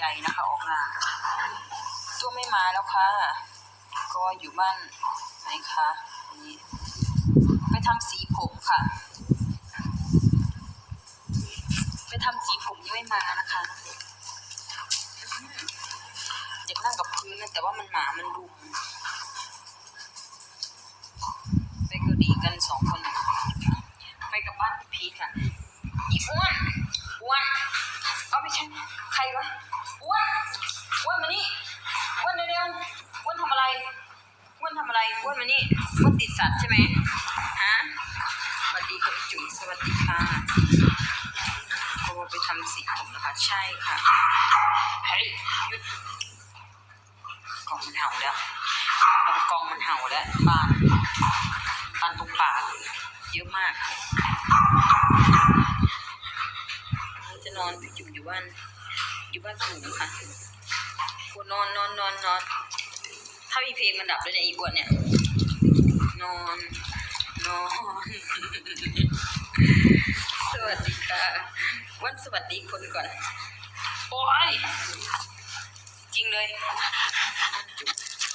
ใหญ่นะคะออกมา ตัวไม่มาแล้วค่ะ ก็อยู่บ้านไหนคะนี่ไปทำสีผมค่ะ ไปทำสีผมยังไม่มานะคะอยากนั่งกับพื้นนะแต่ว่ามันหมามันดุมไปเกาหลีกันสองคน อ้วนทำอะไรอ้วนมานี่อ้วนติดสัตว์ใช่ไหมฮะสวัสดีคุณจุ๋มสวัสดีค่ะก็ว่าไปทำสีผมนะคะใช่ค่ะเฮ้ยหยุดกล่องมันเห่าแล้วลำกองมันเห่าแล้วบ้านบ้านตรงป่าเยอะมากจะนอนพี่จุ๋มอยู่บ้านอยู่บ้านสูงค่ะปวดนอนนอนนอนนอน ถ้ามีเพลงมันดับแล้วเนี่ยอีกอ้วนเนี่ย นอน นอน สวัสดีค่ะ วันสวัสดีคนก่อน โอ้ย จริงเลย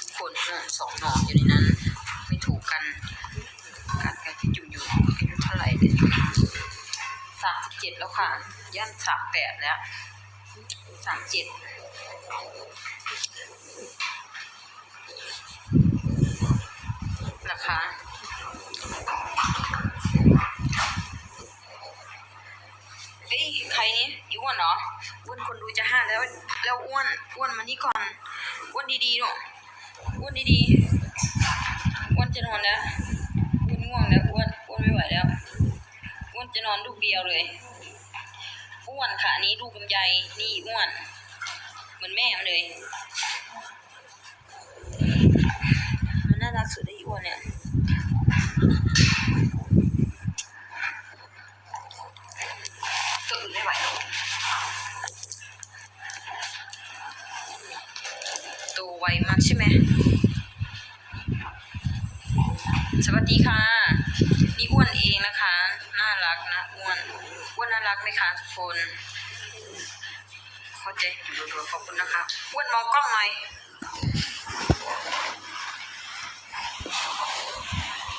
ทุกคนนะสองนอนอยู่ในนั้น ไม่ถูกกันกัดกันพี่จุ๋มอยู่อายุเท่าไหร่เนี่ยสามสิบเจ็ดแล้วค่ะ ย่านสามแปดแล้วสามเจ็ด นะคะเอ้ย ใครนี่อีอ้วนเหรออ้วนคนดูจะห้าแล้ว แล้วอ้วนอ้วนมานี่ก่อนอ้วนดีๆหนูอ้วนดีๆอ้วนจะนอนแล้วอ้วนง่วงแล้วอ้วนอ้วนไม่ไหวแล้วอ้วนจะนอนลูกเดียวเลยอ้วนค่ะนี้ลูกลำไยนี่อ้วน เหมือนแม่มันเลยากสุดได้อ้วนเนี่ยตัวอื่นไม่ไหวหรอกตัวไวมากใช่ไหมสวัสดีค่ะ นี่อ้วนเองนะคะ น่ารักนะอ้วนอ้วนน่ารักไหมคะทุกคนเข้าใจอยู่รัวๆขอบคุณนะคะอ้วนมองกล้องหน่อย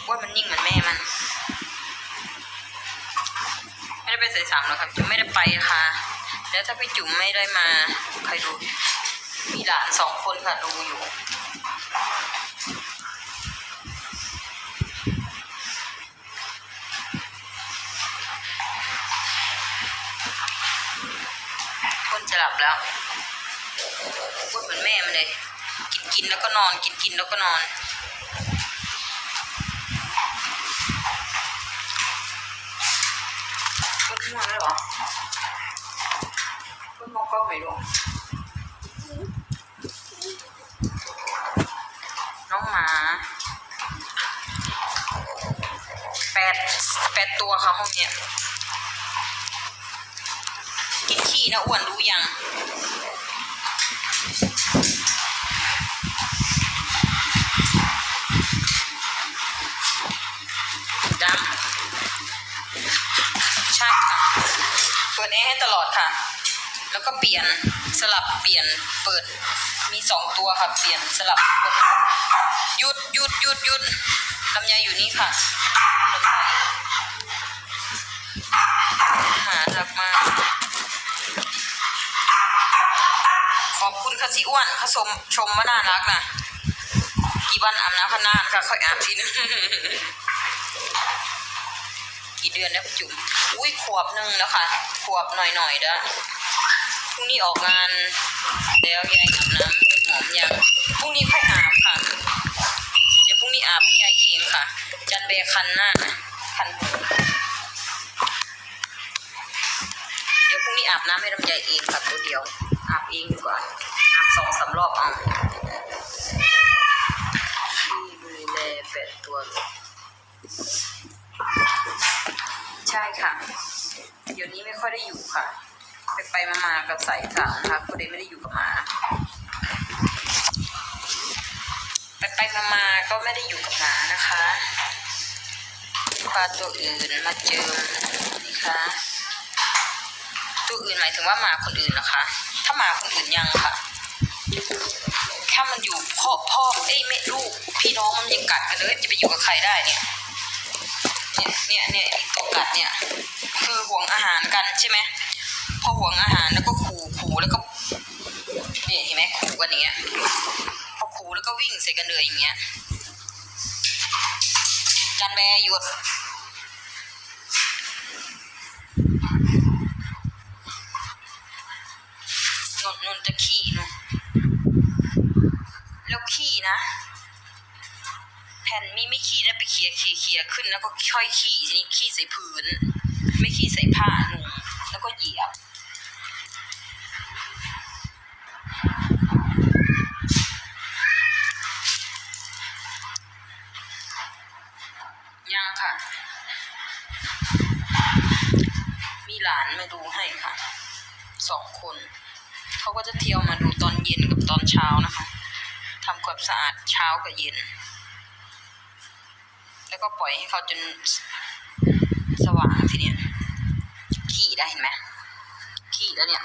อ้วนมันนิ่งเหมือนแม่มัน ไม่สามหรอกครับจุ๋มไม่ได้ไปค่ะ แล้วถ้าพี่จุ๋มไม่ได้มาใครดู มีหลานสองคนค่ะดูอยู่คนจะหลับแล้วพูดเหมือนแม่มันเลย กินกินแล้วก็นอน กินกินแล้วก็นอน พูดง่วงแล้วเหรอพูดมองกล้องไหนอยลูกน้องหมาแปดแปดตัวค่ะห้องเนี้ยกินขี้นะอ้วนรู้ยัง ค่ะ แล้วก็เปลี่ยนสลับเปลี่ยนเปิดมีสองตัวค่ะ เปลี่ยนสลับเปิดหยุดหยุดหยุดหยุดลำไยอยู่นี่ค่ะลำไยหารักมาขอบคุณค่ะสิอ้วนเขาชมชมว่าน่ารักนะกี่วันอาบน้ำพนานค่ะค่อยอาบทีนึง กี่เดือนแล้วคุณจุ๋มอุ้ยขวบหนึ่งแล้วค่ะขวบหน่อยๆเด้อพรุ่งนี้ออกงานแล้วยายอาบน้ำหอมยังพรุ่งนี้ค่อยอาบค่ะ เดี๋ยวพรุ่งนี้อาบให้ยายเองค่ะ จันเบคันหน้าคันหูเดี๋ยวพรุ่งนี้อาบน้ำให้ลำไยเองค่ะตัวเดียว อาบเองดีกว่าอาบสองสามรอบเอาที่ดูแลแปดตัว ช่ค่ะ เดี๋ยวนี้ไม่ค่อยได้อยู่ค่ะ ไปไปๆมาๆกับใส่ถังนะคะก็เลยไม่ได้อยู่กับหมาไปไปๆมาๆก็ไม่ได้อยู่กับหมานะคะพาตัวอื่นมาเจอนี่ค่ะตัวอื่นหมายถึงว่าหมาคนอื่นนะคะ ถ้าหมาคนอื่นยังค่ะแค่มันอยู่พ่อพ่อเอ้ยแม่ลูกพี่น้องมันยังกัดกันเลยจะไปอยู่กับใครได้เนี่ย เนี่ยเนี่ยเนี่ยไอ้ตัวกัดเนี่ย คือห่วงอาหารกันใช่ไหมพอห่วงอาหารแล้วก็ขู่ขู่แล้วก็เนี่ยเห็นไหมขู่กันอย่างเงี้ยพอขู่แล้วก็วิ่งใส่กันเลยอย่างเงี้ยกันแบหยุดนุ่นนุ่นจะขี้นุ่นแล้วขี้นะ แผ่นมีไม่ขี้แล้วไปเขี่ยเขี่ยเขี่ยขึ้นแล้วก็ค่อยขี้ทีนี้ขี้ใส่พื้น ไม่ขี้ใส่ผ้านุ่งแล้วก็เหยียบยังค่ะ มีหลานมาดูให้ค่ะ สองคน เขาก็จะเที่ยวมาดูตอนเย็นกับตอนเช้านะคะทำความสะอาดเช้ากับเย็น แล้วก็ปล่อยให้เขาจนสว่างทีเนี้ยขี้ได้เห็นไหมขี้แล้วเนี่ย